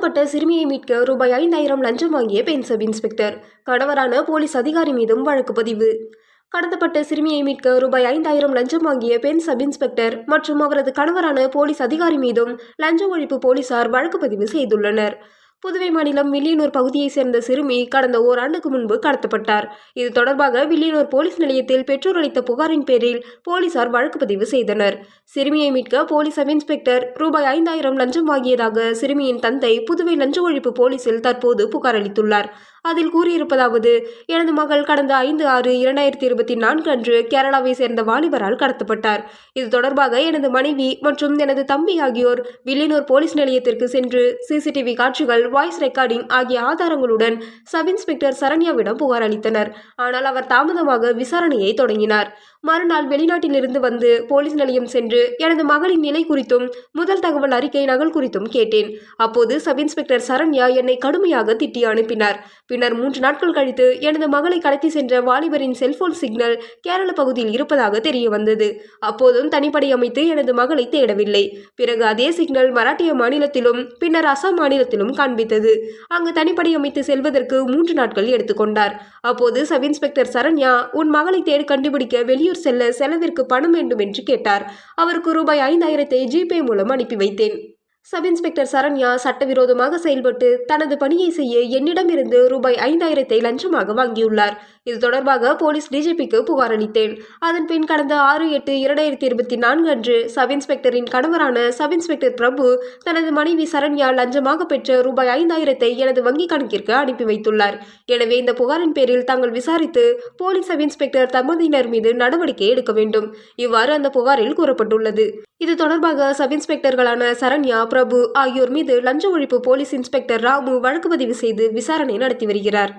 சிறுமியை மீட்க ரூபாய் ஐந்தாயிரம் லஞ்சம் வாங்கிய பெண் சப் இன்ஸ்பெக்டர். கணவரான போலீஸ் அதிகாரி மீதும் வழக்கு பதிவு. கடத்தப்பட்ட சிறுமியை மீட்க ரூபாய் ஐந்தாயிரம் லஞ்சம் வாங்கிய பெண் சப் இன்ஸ்பெக்டர் மற்றும் அவரது கணவரான போலீஸ் அதிகாரி மீதும் லஞ்ச ஒழிப்பு போலீசார் வழக்கு பதிவு செய்துள்ளனர். புதுவை மாநிலம் வில்லியனூர் பகுதியைச் சேர்ந்த சிறுமி கடந்த ஓராண்டுக்கு முன்பு கடத்தப்பட்டார். இது தொடர்பாக வில்லியனூர் போலீஸ் நிலையத்தில் பெற்றோர் அளித்த புகாரின் பேரில் போலீசார் வழக்கு பதிவு செய்தனர். சிறுமியை மீட்க போலீஸ் சப் இன்ஸ்பெக்டர் ரூபாய் ஐந்தாயிரம் லஞ்சம் வாங்கியதாக சிறுமியின் தந்தை புதுவை லஞ்ச ஒழிப்பு போலீசில் தற்போது புகார் அளித்துள்ளார். அதில் கூறியிருப்பதாவது எனது மகள் கடந்த ஐந்து ஆறு இரண்டாயிரத்தி இருபத்தி நான்கு அன்று கேரளாவை சேர்ந்த வாலிபரால் கடத்தப்பட்டார். இது தொடர்பாக எனது மனைவி மற்றும் எனது தம்பி ஆகியோர் வில்லியனூர் போலீஸ் நிலையத்திற்கு சென்று சிசிடிவி காட்சிகள் வாய்ஸ் ரெக்கார்டிங் ஆகிய ஆதாரங்களுடன் சப் இன்ஸ்பெக்டர் சரண்யாவிடம் புகார் அளித்தனர். ஆனால் அவர் தாமதமாக விசாரணையை தொடங்கினார். மறுநாள் வெளிநாட்டிலிருந்து வந்து போலீஸ் நிலையம் சென்று எனது மகளின் நிலை குறித்தும் முதல் தகவல் அறிக்கை நகல் குறித்தும் கேட்டேன். அப்போது சப் இன்ஸ்பெக்டர் சரண்யா என்னை கடுமையாக திட்டி அனுப்பினார். பின்னர் மூன்று நாட்கள் கழித்து எனது மகளை கடத்தி சென்ற வாலிபரின் செல்போன் சிக்னல் கேரள பகுதியில் இருப்பதாக தெரிய வந்தது அப்போதும் தனிப்படை அமைத்து எனது மகளை தேடவில்லை. பிறகு அதே சிக்னல் மராட்டிய மாநிலத்திலும் பின்னர் அசாம் மாநிலத்திலும் காண்பித்தது. அங்கு தனிப்படை அமைத்து செல்வதற்கு மூன்று நாட்கள் எடுத்துக்கொண்டார் அப்போது சப் இன்ஸ்பெக்டர் சரண்யா உன் மகளை தேடி கண்டுபிடிக்க வெளியூர் செல்ல செலவிற்கு பணம் வேண்டும் என்று கேட்டார். அவருக்கு ரூபாய் ஐந்தாயிரத்தை ஜிபே மூலம் அனுப்பி வைத்தேன். சப் இன்ஸ்பெக்டர் சரண்யா சட்டவிரோதமாக செயல்பட்டு தனது பணியை செய்ய என்னிடமிருந்து ரூபாய் ஐந்தாயிரத்தை லஞ்சமாக வாங்கியுள்ளார். இது தொடர்பாக போலீஸ் டிஜிபிக்கு புகார் அளித்தேன். அதன் பின் கடந்த ஆறு எட்டு இரண்டாயிரத்தி இருபத்தி நான்கு அன்று சப் இன்ஸ்பெக்டரின் கணவரான சப் இன்ஸ்பெக்டர் பிரபு தனது மனைவி சரண்யா லஞ்சமாக பெற்ற ரூபாய் ஐந்தாயிரத்தை எனது வங்கிக் கணக்கிற்கு அனுப்பி வைத்துள்ளார். எனவே இந்த புகாரின் பேரில் தாங்கள் விசாரித்து போலீஸ் சப் இன்ஸ்பெக்டர் தம்பதியினர் மீது நடவடிக்கை எடுக்க வேண்டும். இவ்வாறு அந்த புகாரில் கூறப்பட்டுள்ளது. இது தொடர்பாக சப் இன்ஸ்பெக்டர்களான சரண்யா பிரபு ஆகியோர் மீது லஞ்ச ஒழிப்பு போலீஸ் இன்ஸ்பெக்டர் ராமு வழக்கு பதிவு செய்து விசாரணை நடத்தி வருகிறார்.